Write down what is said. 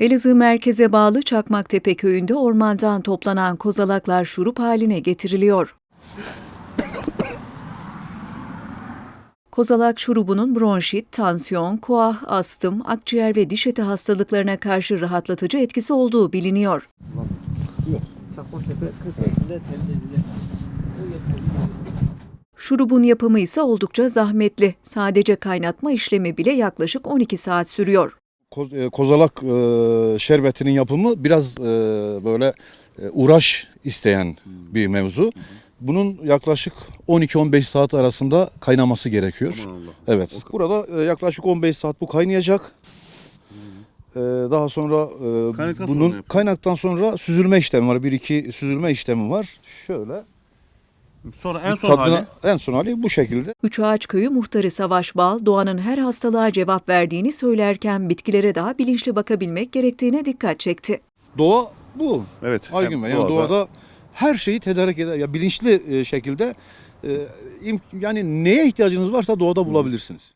Elazığ merkeze bağlı Çakmaktepe köyünde ormandan toplanan kozalaklar şurup haline getiriliyor. Kozalak şurubunun bronşit, tansiyon, koah, astım, akciğer ve diş eti hastalıklarına karşı rahatlatıcı etkisi olduğu biliniyor. Şurubun yapımı ise oldukça zahmetli. Sadece kaynatma işlemi bile yaklaşık 12 saat sürüyor. Koz- e, kozalak e, şerbetinin yapımı biraz e, böyle e, uğraş isteyen bir mevzu. Bunun yaklaşık 12-15 saat arasında kaynaması gerekiyor. Evet. Burada e, yaklaşık 15 saat bu kaynayacak. E, daha sonra e, Kaynaktan sonra bunun yapıyor. kaynaktan sonra süzülme işlemi var. Bir iki süzülme işlemi var. Şöyle. Sonra en son Tadına- hali en son hali bu şekilde. Üçağaç Köyü muhtarı Savaş Bal, doğanın her hastalığa cevap verdiğini söylerken bitkilere daha bilinçli bakabilmek gerektiğine dikkat çekti. Doğa bu. evet. Aygün Bey yani doğada her şeyi tedarik eder. Ya bilinçli e, şekilde e, yani neye ihtiyacınız varsa doğada bulabilirsiniz.